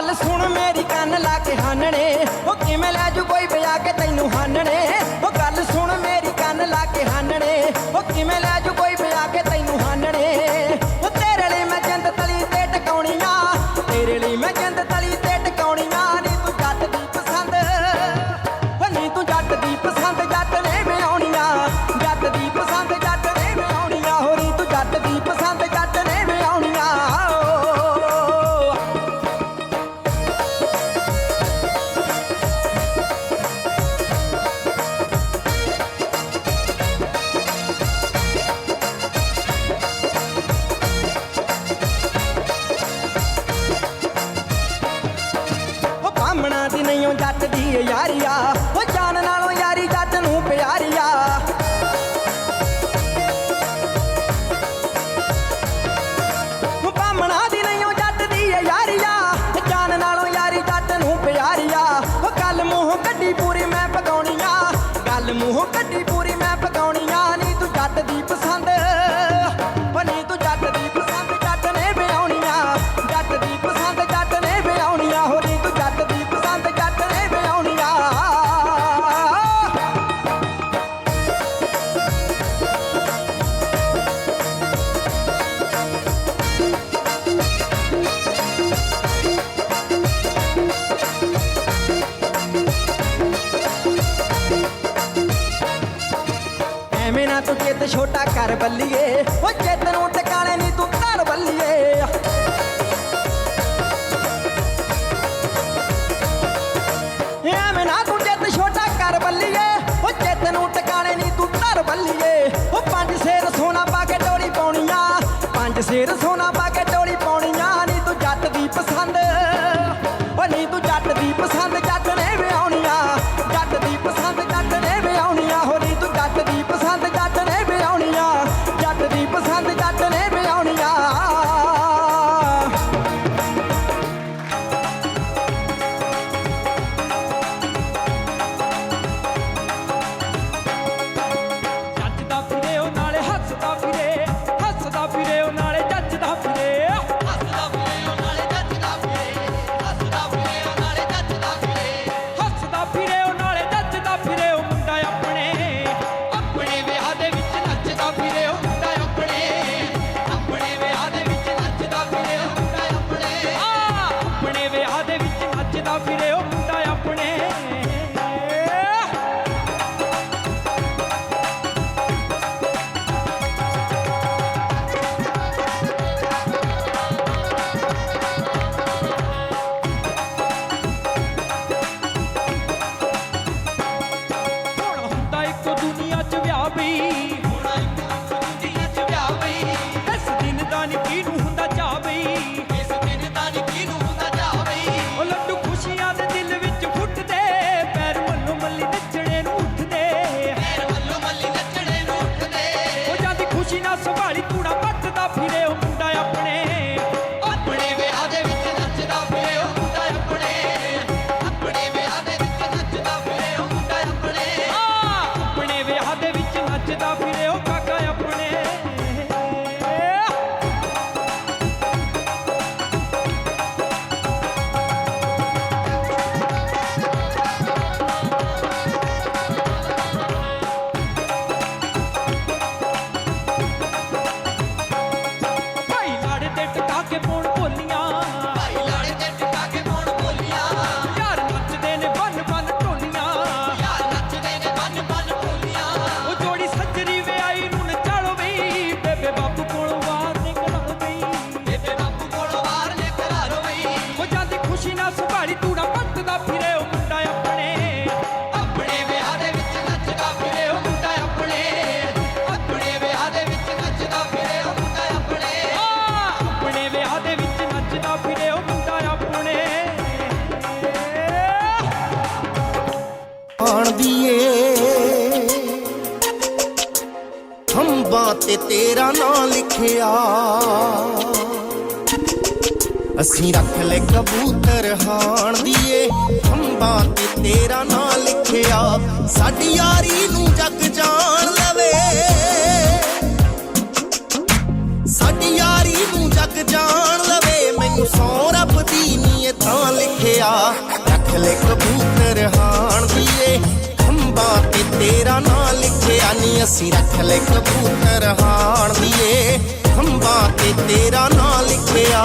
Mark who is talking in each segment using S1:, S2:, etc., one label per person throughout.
S1: ਗੱਲ ਸੁਣ ਮੇਰੀ ਕੰਨ ਲਾ ਕੇ ਹਾਨਣੇ। ਉਹ ਕਿਵੇਂ ਲੈ ਜੂ ਕੋਈ ਬਿਆ ਕੇ ਤੈਨੂੰ ਹਾਨਣੇ? ਉਹ ਗੱਲ ਸੁਣ ਮੇਰੀ ਕੰਨ ਲਾ ਕੇ ਹਾਨਣੇ। ਉਹ ਕਿਵੇਂ ਲੈ ਯਾਰੀਆ, ਓ ਜਾਨ ਨਾਲੋਂ ਯਾਰੀ, ਜੱਟ ਨੂੰ ਪਿਆਰੀਆ। ਬਾਮਣਾ ਦੀ ਨਹੀਂ ਓ ਜੱਟ ਦੀ ਏ ਯਾਰੀਆ। ਜਾਨ ਨਾਲੋਂ ਯਾਰੀ, ਜੱਟ ਨੂੰ ਪਿਆਰੀਆ। ਓ ਗੱਲ ਮੂੰਹ ਕੱਢੀ ਪੂਰੀ, ਮੈਂ ਪਕਾਉਣੀਆ ਗੱਲ ਮੂੰਹ ਕੱਢੀ ਪੂਰੀ ਨਾ ਤੂੰ ਚਿੱਤ ਛੋਟਾ ਕਰ ਬੱਲੀਏ। ਓ ਚਿੱਤ ਨੂੰ ਟਿਕਾਣੇ ਨਹੀਂ ਤੂੰ ਬੱਲੀਏ। ਨਾ ਤੂੰ ਚਿੱਤ ਛੋਟਾ ਕਰ ਬੱਲੀਏ। ਓ ਚਿੱਤ ਨੂੰ ਟਿਕਾਣੇ ਨਹੀਂ ਤੂੰ ਧਰ ਬੱਲੀਏ। ਓ ਪੰਜ ਸੇਰ ਸੋਨਾ ਪਾ ਕੇ ਡੋਲੀ ਪਾਉਣੀਆਂ। ਪੰਜ ਸੇਰ
S2: More.
S3: ਜਾਣਦੀ ਏ ਖੰਬਾਂ ਤੇ ਤੇਰਾ ਨਾਂ ਲਿਖਿਆ। ਅਸੀਂ ਰੱਖ ਲੈ ਕਬੂਤਰ ਹਾਣ ਦੀਏ। ਖੰਬਾਂ ਤੇ ਤੇਰਾ ਨਾਂ ਲਿਖਿਆ। ਸਾਡੀ ਯਾਰੀ ਨੂੰ ਜੱਗ ਜਾਣ ਲਵੇ। ਸਾਡੀ ਯਾਰੀ ਨੂੰ ਜੱਗ ਜਾਣ ਲਵੇ। ਮੈਨੂੰ ਸੌ ਰੱਬ ਦੀ ਨੀਅਤਾਂ ਲਿਖਿਆ। ਰੱਖ ਲੈ ਕਬੂਤਰ ਹਾਣ ਬਾਤ ਤੇਰਾ ਨਾਂ ਲਿਖਿਆ ਨੀ। ਅਸੀਂ ਰੱਖ ਲੈ ਕਬੂਤਰ ਹਾਣ ਦੀਏ। ਖੰਭਾਂ ਤੇ ਤੇਰਾ ਨਾਂ ਲਿਖਿਆ।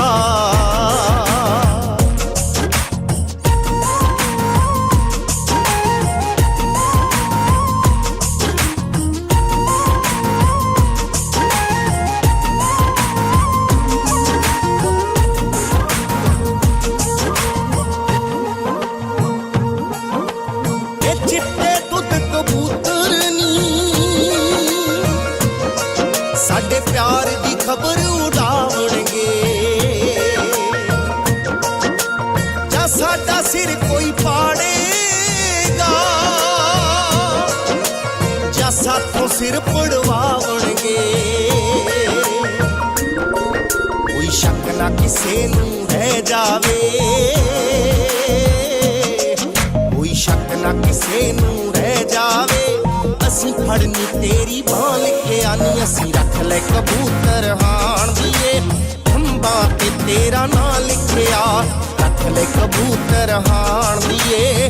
S3: ਸਿਰ ਕੋਈ ਪਾੜੇਗਾ। ਜਾਂ ਸਾਥੋਂ ਸਿਰ ਪੜਵਾਵਣਗੇ ਕੋਈ ਸ਼ੱਕ ਨਾ ਕਿਸੇ ਨੂੰ ਰਹਿ ਜਾਵੇ। ਕੋਈ ਸ਼ੱਕ ਨਾ ਕਿਸੇ ਨੂੰ ਰਹਿ ਜਾਵੇ। ਅਸੀਂ ਫੜਨੀ ਤੇਰੀ ਬਾਹ ਲਿਖਿਆ ਨੀ, ਅਸੀਂ ਰੱਖ ਲੈ ਕਬੂਤਰ ਹਾਣ ਦੀਏ। ਖੰਭਾਂ ਤੇ ਤੇਰਾ ਨਾਂ ਲਿਖਿਆ। ਰੱਖ ਲੈ ਕਬੂਤਰ ਹਾਣ ਦੀਏ